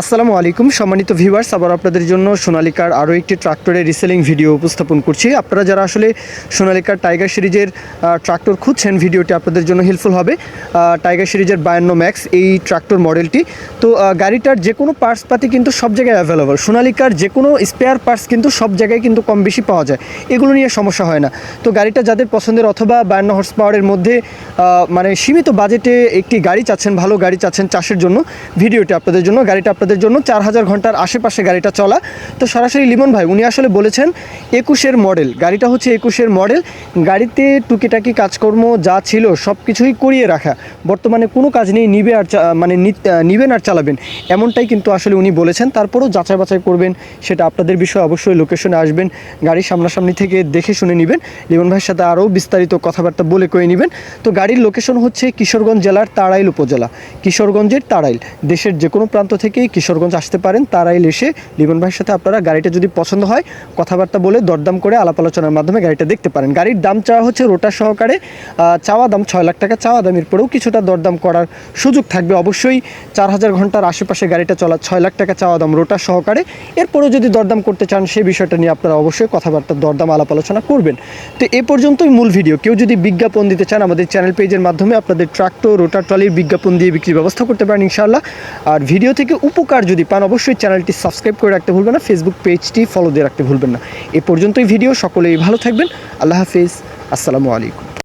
আসসালামু আলাইকুম। সম্মানিত ভিউয়ার্স, আবার আপনাদের জন্য সোনালিকার আরও একটি ট্রাক্টরের রিসেলিং ভিডিও উপস্থাপন করছি। আপনারা যারা আসলে সোনালিকার টাইগার সিরিজের ট্রাক্টর খুঁজছেন, ভিডিওটি আপনাদের জন্য হেল্পফুল হবে। টাইগার সিরিজের বায়ান্ন ম্যাক্স এই ট্রাক্টর মডেলটি তো গাড়িটার যে কোনো পার্টস পাতি কিন্তু সব জায়গায় অ্যাভেলেবল সোনালিকার যে কোনো স্পেয়ার পার্টস কিন্তু সব জায়গায় কিন্তু কম বেশি পাওয়া যায়। এগুলো নিয়ে সমস্যা হয় না। তো, গাড়িটা যাদের পছন্দের অথবা বায়ান্ন হর্স পাওয়ারের মধ্যে মানে সীমিত বাজেটে একটি গাড়ি চাচ্ছেন, ভালো গাড়ি চাচ্ছেন চাষের জন্য, ভিডিওটি আপনাদের জন্য, গাড়িটা আপনাদের জন্য চার হাজার ঘণ্টার আশেপাশে গাড়িটা চলা। তো সরাসরি লিমন ভাই, উনি আসলে বলেছেন একুশের মডেল। গাড়িটা হচ্ছে একুশের মডেল। গাড়িতে টুকিটাকি কাজকর্ম যা ছিল সব কিছুই করিয়ে রাখা। বর্তমানে কোনো কাজ নেই, নিবে আর মানে নিবেন আর চালাবেন। এমনটাই কিন্তু আসলে উনি বলেছেন। তারপরেও যাচাই বাছাই করবেন, সেটা আপনাদের বিষয়ে অবশ্যই লোকেশনে আসবেন। গাড়ির সামনাসামনি থেকে দেখে শুনে নেবেন। লিমন ভাইয়ের সাথে আরও বিস্তারিত কথাবার্তা বলে কয়ে নেবেন। তো গাড়ির লোকেশন হচ্ছে কিশোরগঞ্জ জেলার তাড়াইল উপজেলা। কিশোরগঞ্জের তাড়াইল, দেশের যে কোনো প্রান্ত থেকে কিশোরগঞ্জ আসতে পারেন তাড়াইল এসে লিমন ভাইয়ের সাথে আপনারা গাড়িটা যদি পছন্দ হয়, কথাবার্তা বলে দরদাম করে আলাপ আলোচনার মাধ্যমে গাড়িটা দেখতে পারেন। গাড়ির দাম চাওয়া হচ্ছে রোটার সহকারে চাওয়া দাম ছয় লাখ টাকা, চাওয়া দামের পরেও কিছুটা দরদাম করার সুযোগ থাকবে। অবশ্যই চার হাজার ঘণ্টার আশেপাশে গাড়িটা চলা ছয় লাখ টাকা চাওয়া দাম রোটার সহকারে। এরপরেও যদি দরদাম করতে চান সেই বিষয়টা নিয়ে আপনারা অবশ্যই কথাবার্তা, দরদাম, আলাপ আলোচনা করবেন। তো এ পর্যন্তই মূল ভিডিও। কেউ যদি বিজ্ঞাপন দিতে চান, আমাদের চ্যানেল পেজের মাধ্যমে আপনাদের ট্রাক্টর, রোটার, ট্রলির বিজ্ঞাপন দিয়ে বিক্রির ব্যবস্থা করতে পারেন ইনশাআল্লাহ। আর ভিডিও থেকে উপকার যদি পান, অবশ্যই চ্যানেলটি সাবস্ক্রাইব করে রাখতে ভুলবেন না ফেসবুক পেজটি ফলো দিয়ে রাখতে ভুলবেন না। এ পর্যন্তই ভিডিও, সকলেই ভালো থাকবেন, আল্লাহ হাফিজ, আসসালামু আলাইকুম।